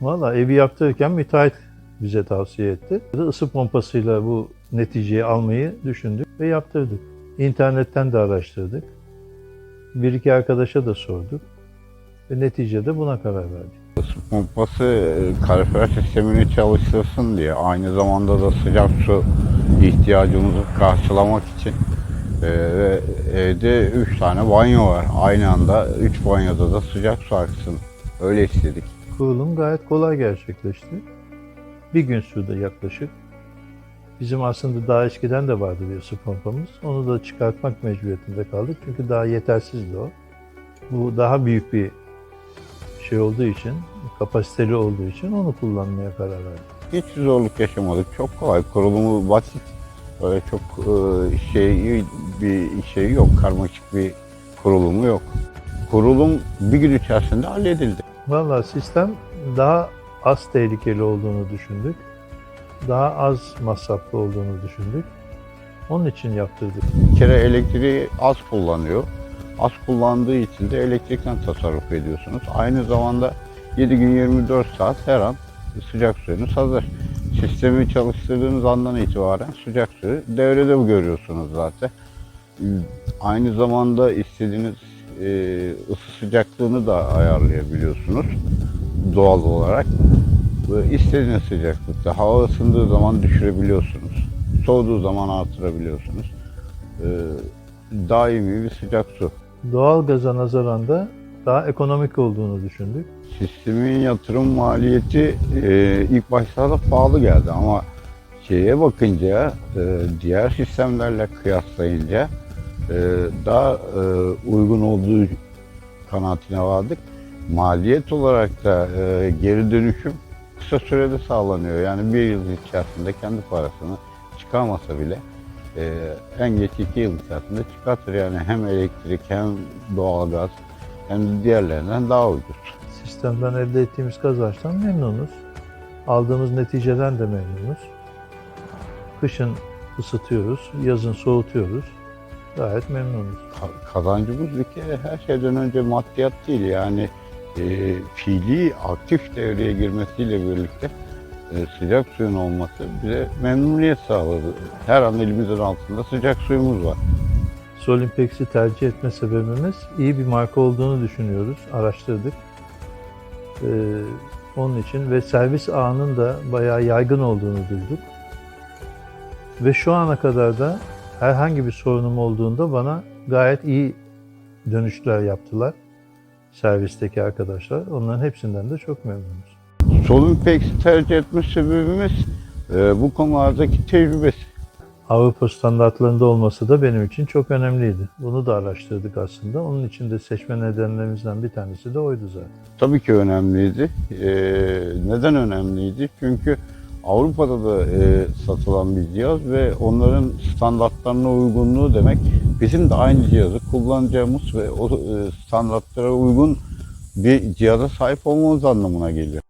Valla evi yaptırırken müteahhit bize tavsiye etti. Isı pompasıyla bu neticeyi almayı düşündük ve yaptırdık. İnternetten de araştırdık. Bir iki arkadaşa da sorduk. Ve neticede buna karar verdik. Isı pompası e, kalorifer sistemini çalıştırsın diye aynı zamanda da sıcak su ihtiyacımızı karşılamak için ve evde 3 tane banyo var. Aynı anda 3 banyoda da sıcak su aksın. Öyle istedik. Kurulum gayet kolay gerçekleşti. Bir gün sürdü yaklaşık. Bizim aslında daha eskiden de vardı bir ısı pompamız. Onu da çıkartmak mecburiyetinde kaldık. Çünkü daha yetersizdi o. Bu daha büyük bir şey olduğu için, kapasiteli olduğu için onu kullanmaya karar verdik. Hiç zorluk yaşamadık. Çok kolay. Kurulumu basit. Böyle çok şey bir şey yok. Karmaşık bir kurulumu yok. Kurulum bir gün içerisinde halledildi. Valla sistem daha az tehlikeli olduğunu düşündük. Daha az masraflı olduğunu düşündük. Onun için yaptırdık. Bir kere elektriği az kullanıyor. Az kullandığı için de elektrikten tasarruf ediyorsunuz. Aynı zamanda 7 gün 24 saat her an sıcak suyunuz hazır. Sistemi çalıştırdığınız andan itibaren sıcak suyu devrede görüyorsunuz zaten. Aynı zamanda istediğiniz e, ısı sıcaklığını da ayarlayabiliyorsunuz doğal olarak. İstediğiniz sıcaklıkta hava ısındığı zaman düşürebiliyorsunuz. Soğuduğu zaman artırabiliyorsunuz. E, daimi bir sıcak su. Doğal gaza nazaran da daha ekonomik olduğunu düşündük. Sistemin yatırım maliyeti e, ilk başlarda pahalı geldi ama şeye bakınca e, diğer sistemlerle kıyaslayınca e, daha e, uygun olduğu kanaatine vardık. Maliyet olarak da e, geri dönüşüm kısa sürede sağlanıyor. Yani bir yıl içerisinde kendi parasını çıkarmasa bile e, en geç iki yıl içerisinde çıkartır. Yani hem elektrik hem doğalgaz de diğerlerinden daha ucuz. Sistemden elde ettiğimiz kazançtan memnunuz. Aldığımız neticeden de memnunuz. Kışın ısıtıyoruz, yazın soğutuyoruz. Gayet memnunuz. Ka- Kazancımız bir kere her şeyden önce maddiyat değil yani e, fiili aktif devreye girmesiyle birlikte e, sıcak suyun olması bize memnuniyet sağladı. Her an elimizin altında sıcak suyumuz var. Solimpex'i tercih etme sebebimiz iyi bir marka olduğunu düşünüyoruz. Araştırdık. Ee, onun için ve servis ağının da bayağı yaygın olduğunu duyduk. Ve şu ana kadar da herhangi bir sorunum olduğunda bana gayet iyi dönüşler yaptılar. Servisteki arkadaşlar. Onların hepsinden de çok memnunuz. Solumpex'i tercih etme sebebimiz e, bu konulardaki tecrübesi. Avrupa standartlarında olması da benim için çok önemliydi. Bunu da araştırdık aslında. Onun için de seçme nedenlerimizden bir tanesi de oydu zaten. Tabii ki önemliydi. E, neden önemliydi? Çünkü Avrupa'da da e, satılan bir cihaz ve onların standartlarına uygunluğu demek bizim de aynı cihazı kullanacağımız ve o e, standartlara uygun bir cihaza sahip olmamız anlamına geliyor.